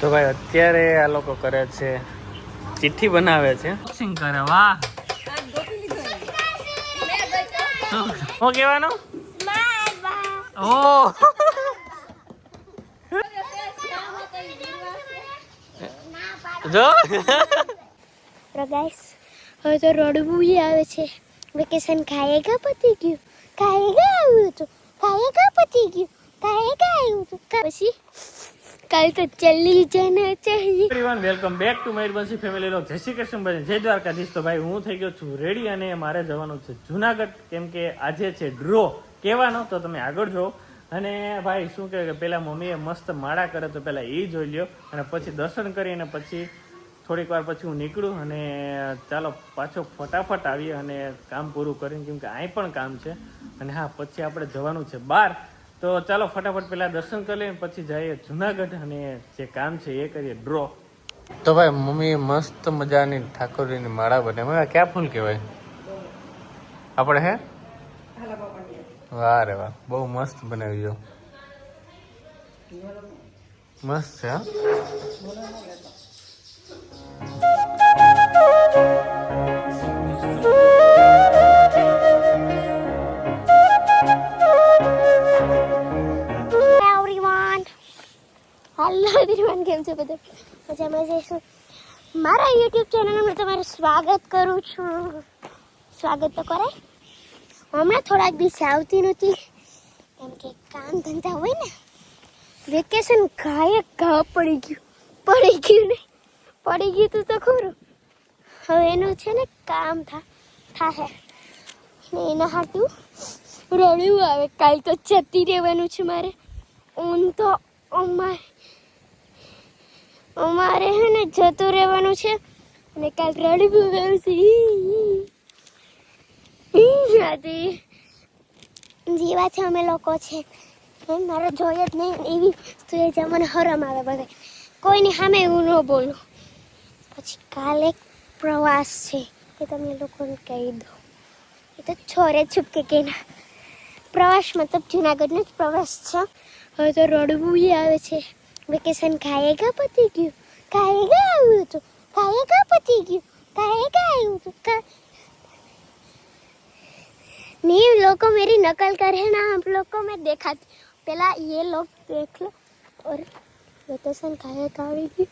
તો ભાઈ અત્યારે આ લોકો કરે છે ચિઠ્ઠી બનાવે છે. બોક્સિંગ કરે વાહ. શું કહેવાનું? ઓ. જો. તો ગાઈસ હવે તો રડવું આવે છે વેકેશન ખાયેગા પતી ગયું ખાયેગા આવ્યું હતું ખાયેગા પતી ગયું ખાયેગા આવ્યું હતું પછી કાલ તો ચલી જના ચાહીએ. Everyone welcome back to Mayurbhanshi family લોક જય શ્રી કૃષ્ણ ભાઈ જય દ્વારકાધીશ. તો ભાઈ, હું થઈ ગયો છું રેડી અને મારે જવાનું છે જુનાગઢ. કેમ કે આજે છે ડ્રો કહેવાનો, તો તમે આગળ જો અને ભાઈ, શું કહે કે પેલા મમ્મીએ મસ્ત માળા કરે, તો પેલા એ જોઈ લ્યો. અને પછી દર્શન કરીને પછી થોડીક વાર પછી હું નીકળું અને ચાલો પાછો ફટાફટ આવીએ અને કામ પૂરું કરીને, કેમ કે અહીં પણ કામ છે. અને હા, પછી આપણે જવાનું છે બહાર તો ચાલો ફટાફટ પેલા દર્શન કરી લઈએ, પછી જઈએ જુનાગઢ અને જે કામ છે એ કરીએ. ડ્રો તો ભાઈ મમ્મીએ મસ્ત મજાની ઠાકોરજીની માળા બને. મને ક્યાં ફૂલ કહેવાય? આપણે હે? વાહ રે વાહ, બહુ મસ્ત બનાવી મસ્ત છે, હા. છે બધું મજામાં જઈશું મારા યુટ્યુબ ચેનલમાં તમારું સ્વાગત કરું છું. સ્વાગત તો કરાય. હમણાં થોડાક દિવસ આવતી નહોતી. કેમ કે કામ ધંધા હોય ને, વેકેશન ગાયક ઘા પડી ગયું. પડી ગયું ને પડી ગયું તું તો ખરું. હવે એનું છે ને કામ થા થાશે ને એના હાટું રડ્યું આવે. કાલ તો જતી રહેવાનું છે મારે. ઊન તો અમારે અમારે હે ને જતું રહેવાનું છે. અને કાલ રડવું આવશે જેવા છે અમે લોકો છે. મારે જોઈએ જ નહીં એવી તો એ જ મને હરમ આવે બધે. કોઈની સામે એવું ન બોલું. પછી કાલે પ્રવાસ છે, એ તમને લોકોને કહી દો એ તો છોરે છૂપકે કે ના પ્રવાસ મતલબ જુનાગઢનો જ પ્રવાસ છે. હવે તો રડવું આવે છે. વેકેશન ખાયેગા પતી ગયું ખાયેગા આવ્યું હતું ખાયેગા પતી ગયું ખાયેગા આવ્યું હતું કા नहीं लोग को मेरी नकल करे ना हम लोग को मैं देखा पहला ये लोग देख लो और वेकेशन खाया खावी की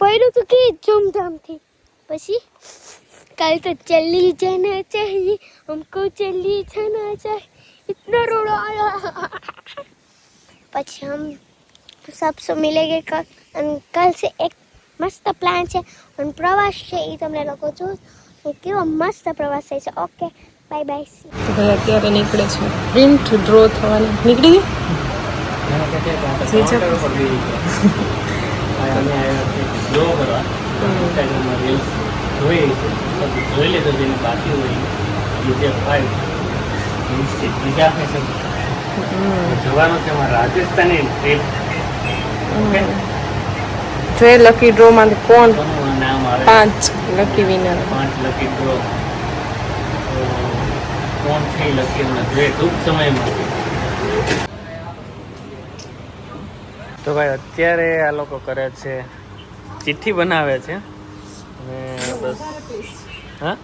પહેલું તો કે ધૂમધામ થી પછી કાલ તો ચલ્લી जाना चाहिए हमको चल्ली जाना चाहिए इतना रोड़ा आया પછી हम सबसे मिलेंगे कल અને કલ से एक મસ્ત પ્લાન છે અને પ્રવાસ છે એ તમને લોકો જો એ કેવો મસ્ત પ્રવાસ થાય છે ઓકે બાય બાય તો ભાઈ અત્યારે નીકળે છે પ્રિન્ટ ડ્રો થવાની નીકળી ગઈ જી છે. ડ્રો કરવા ઇન્સ્ટાગ્રામમાં રીલ્સ જોઈ છે પછી જોઈ લીધો જેને બાકી હોય એ જે ફાઈવ ઇન્સ્ટિટ બીજા ફેશન જવાનું છે અમારે રાજસ્થાની ટ્રીપ જો એ લકી ડ્રો માં કોણ? પાંચ લકી વિનર પાંચ લકી ડ્રો તો કોણ છે લકી હમણાં જોઈએ ટૂંક સમયમાં. તો ભાઈ અત્યારે આ લોકો કરે છે ચિઠ્ઠી બનાવે છે. અને બસ હા?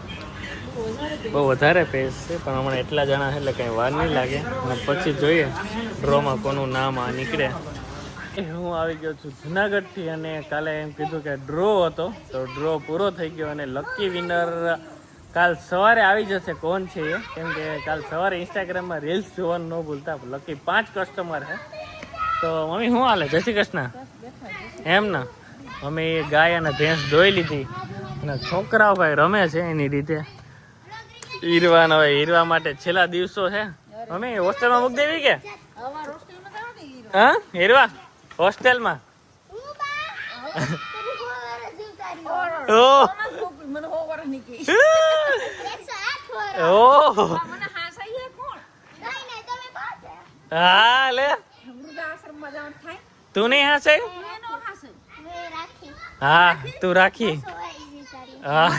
બહુ વધારે પેજ છે પણ હમણાં એટલા જણા છે એટલે કંઈ વાર નહીં લાગે. અને પછી જોઈએ ડ્રોમાં કોનું નામ આ નીકળે. હું આવી ગયો છું જુનાગઢથી અને કાલે એમ કીધું કે ડ્રો હતો. તો ડ્રો પૂરો થઈ ગયો અને લકી વિનર કાલ સવારે આવી જશે. કોણ છે એ? કેમ કે કાલ સવારે ઇન્સ્ટાગ્રામમાં રીલ્સ જોવાનું ન ભૂલતા લકી પાંચ કસ્ટમર છે તો મમ્મી શું હાલે? જય શ્રી કૃષ્ણ. એમ ને? અમે એ ગાય અને ભેંસ ધોઈ લીધી. અને છોકરાઓ ભાઈ રમે છે એની રીતે. હીરવાન હવે હીરવા માટે છેલ્લા દિવસો છે મમ્મી હોસ્ટેલમાં મૂકી દેવી કે? હા? હીરવા હોસ્ટેલમાં? ઓહ. ઓહ. હા લે. તું નહીં હાસે? હા તું રાખી. હા.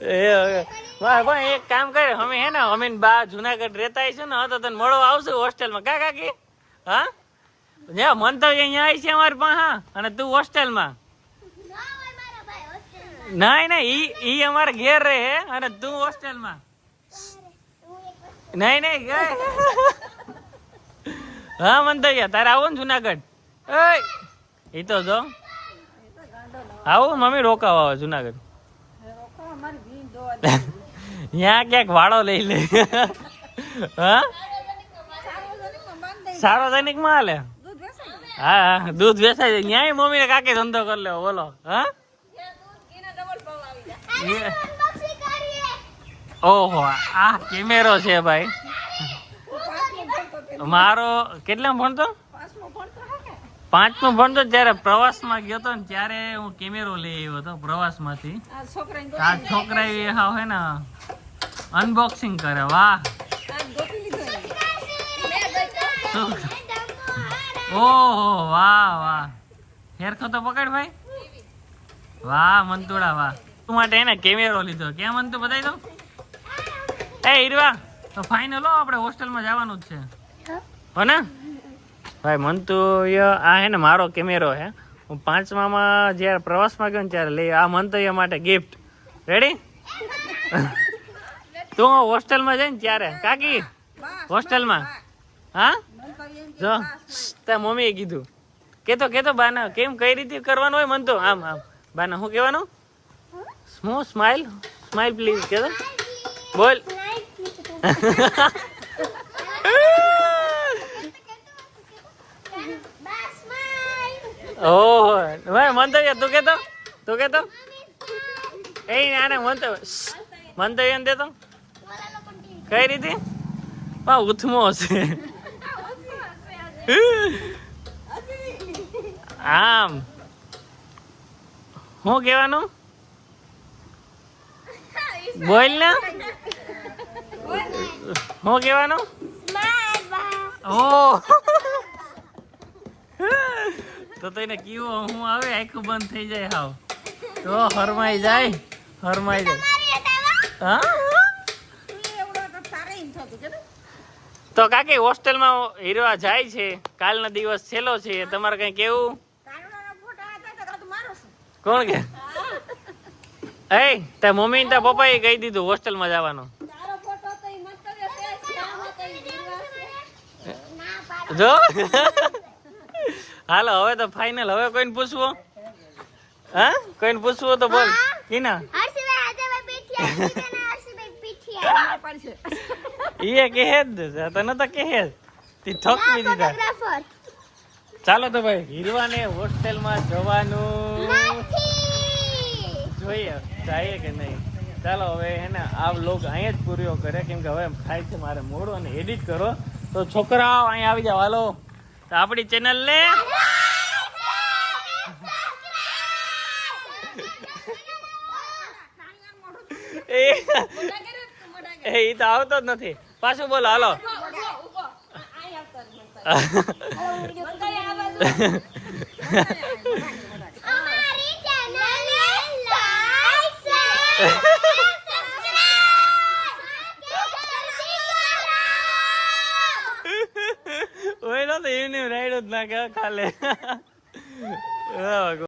એ વાહ, એક કામ કરે. અમે હે ને અમે બા જુનાગઢ રહેતા છે ને તો તને મળવા આવશું હોસ્ટેલમાં. કા કાકી હા? જે તો અહીંયા આવી છે અમારી પાસે અને તું હોસ્ટેલમાં? નહીં નહીં ઈ ઈ અમારે ઘેર રહે અને તું હોસ્ટેલમાં? નહીં નહીં હા મંતવ્ય તારે આવો ને જુનાગઢ? ઈ તો જો. આવું મમ્મી રોકાવા આવે જુનાગઢ. ત્યાં ક્યાંક વાળો લઈ લે. હા? સાર્વજનિકમાં હાલે? હા હા દૂધ વેચાય છે ન્યાય મમ્મી ને કાકી ધંધો કરી લેવો બોલો હા? ઓહો આ કેમેરો છે ભાઈ. મારો કેટલા ભણતો? પાંચમો ભણતો ત્યારે પ્રવાસમાં ગયો હતો ને ત્યારે હું કેમેરો લઈ આવ્યો હતો પ્રવાસમાંથી. આ છોકરા હા હે ને અનબોક્સિંગ કરે વાહ. ઓહો, વાહ વાહ. હેરખો તો પકડ ભાઈ. વાહ, મંતુડા, વાહ. તું માટે એને કેમેરો લીધો. ક્યાં મંતુ બતાવી દો એ, ઈરવા, તો ફાઈનલ હો, આપણે હોસ્ટેલમાં જવાનું જ છે. હો ને? ભાઈ, મંતુ આ હે ને મારો કેમેરો હે. હું પાંચમામાં જ્યારે પ્રવાસમાં ગયો ને ત્યારે લઈ આ મંતવ્ય માટે ગિફ્ટ રેડી તું હોસ્ટેલમાં જઈને ત્યારે. કાકી? હોસ્ટેલમાં? હા? જો તાર મમ્મીએ કીધું. કેતો કેતો, બાના, કેમ કઈ રીતે કરવાનું હોય મન તો આમ આમ. બાના શું કહેવાનું? સ્મો સ્માઈલ? સ્માઈલ પ્લીઝ, કેતો. બોલ. ઓહો, ભાઈ તો તું કેતો? તું કેતો? એ નાને મન તો મન તો ને દેતો કઈ રીતે? હા ઉથમો છે. આમ. શું કહેવાનું? બોલ ને. શું કહેવાનું? ઓ. તો તને કીવો હું આવે આખું બંધ થઈ જાય હાવ. તો હરમાઈ જાય હરમાઈ જાય. હા? તો કાકી હોસ્ટેલમાં હીરવા જાય છે? કાલનો દિવસ છેલ્લો છે તમારે કઈ કેવું? કોણ કે? એ તે મમ્મી ને પપ્પાએ કહી દીધું હોસ્ટેલમાં જવાનું. જો? હાલો હવે તો ફાઇનલ હવે કોઈને પૂછવું? હા? કોઈને પૂછવું તો બોલ. કીના? એ કહે જ તને તો કહે તે ઠોકવી દીધા. ચાલો તો ભાઈ હીરવાને હોસ્ટેલમાં જવાનું. જોઈએ જાય કે નહીં. ચાલો હવે એને આ લોગ અહીંયા જ પૂર્યો કરે કેમ કે હવે થાય છે મારે મોડો અને એડિટ કરો. તો છોકરાઓ અહીંયા આવી જાવ હાલો. તો આપણી ચેનલ ને એ તો આવતો જ નથી. પાછું બોલો હાલો ઓય તો એમને રાઈડ જ ના કે ખાલે